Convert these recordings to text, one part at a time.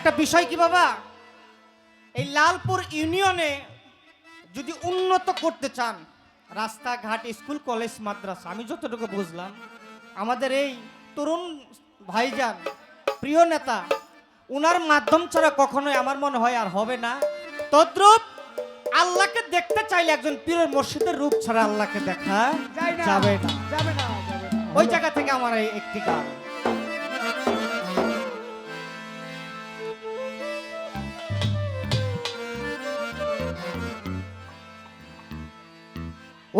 একটা বিষয় কি বাবা? এই লালপুর ইউনিয়নে যদি উন্নত করতে চান রাস্তাঘাট স্কুল কলেজ মাদ্রাসা আমি যতটুকু বুঝলাম আমাদের এই তরুণ ভাইজান প্রিয় নেতা উনার মাধ্যম ছাড়া কখনোই আমার মনে হয় আর হবে না। তদ্রূপ আল্লাহকে দেখতে চাইলে একজন পীরের মসজিদের রূপ ছাড়া আল্লাহকে দেখা যাবে না যাবে না। ওই জায়গা থেকে আমার এই একটি গান।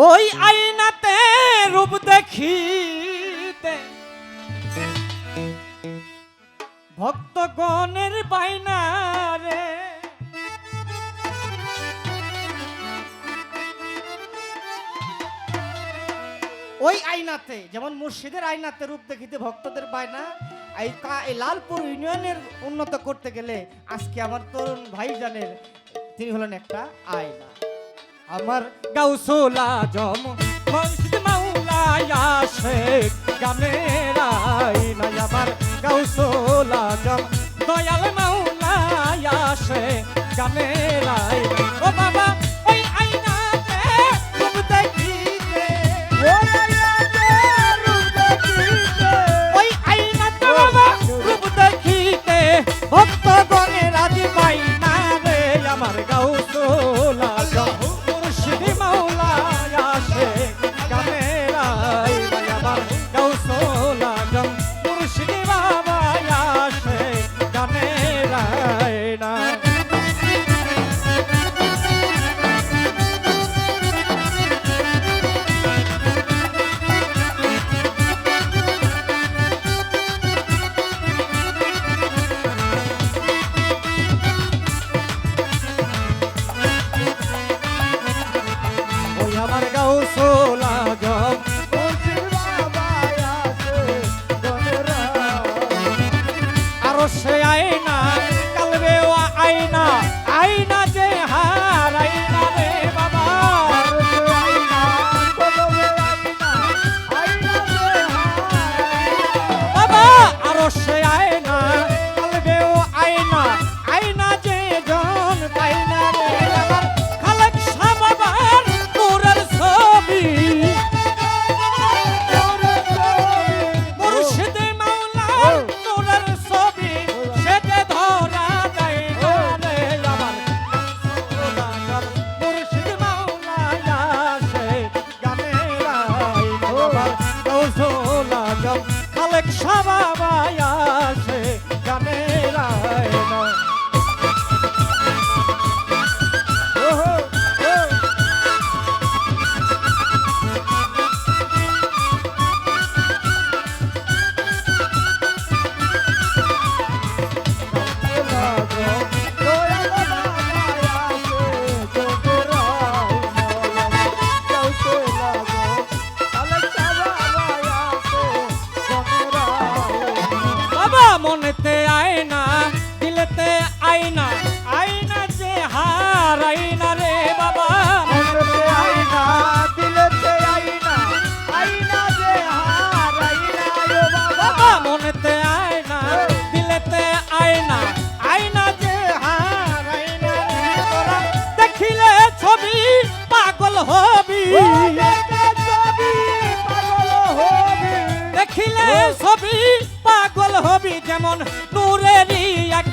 ওই আইনাতে রূপ দেখিতে। ভক্তগণের বাইনা রে ওই আইনাতে যেমন মুর্শিদের আইনাতে রূপ দেখিতে ভক্তদের বায়না এই লালপুর ইউনিয়নের উন্নত করতে গেলে আজকে আমার তরুণ ভাই ভাইজানের, তিনি হলেন একটা আয়না। আমার গাউসোলা জম মুর্শিদ মাওলায়া শেখ গানের আয়না আমার গাউসোলা জম। দয়াল মাওলায়া শেখ গানের দেখিলে ছবি পাগল হবি যেমন নূরেরই একে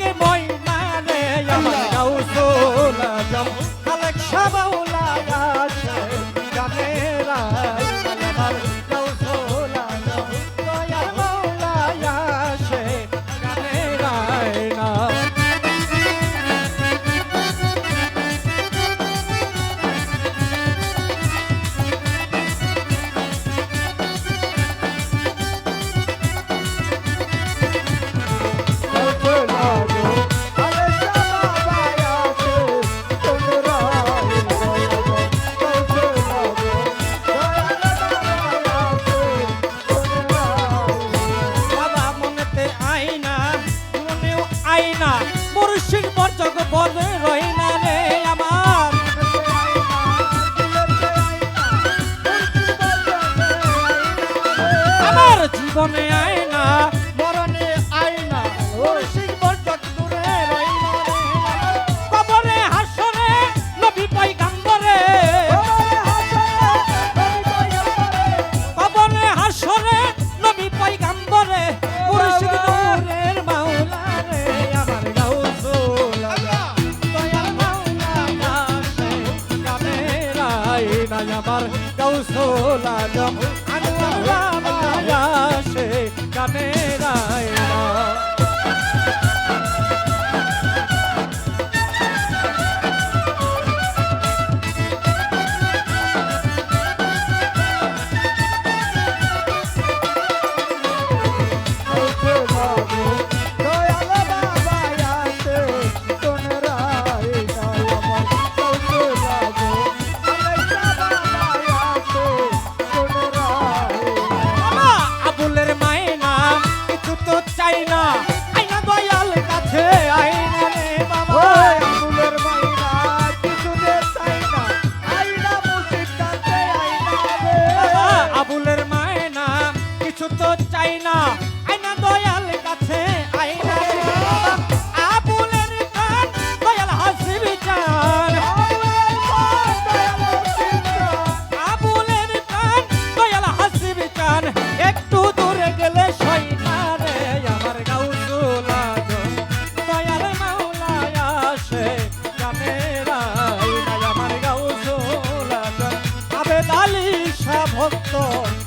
বাসনে আয় না মরণে আয় না ওর শিখবর চত্বরে কবরে হাসরে, নবী পাই গাম্বরে কবরে হাসরে, নবী পাই গাম্বরে মুর্শিদ নূরের মাওলা রে, আমার গাউসুল দয়াল মাওলা কাশে কামে রায় না আমার গাউসুল আজম। আল্লাহ গানে রায় ভক্ত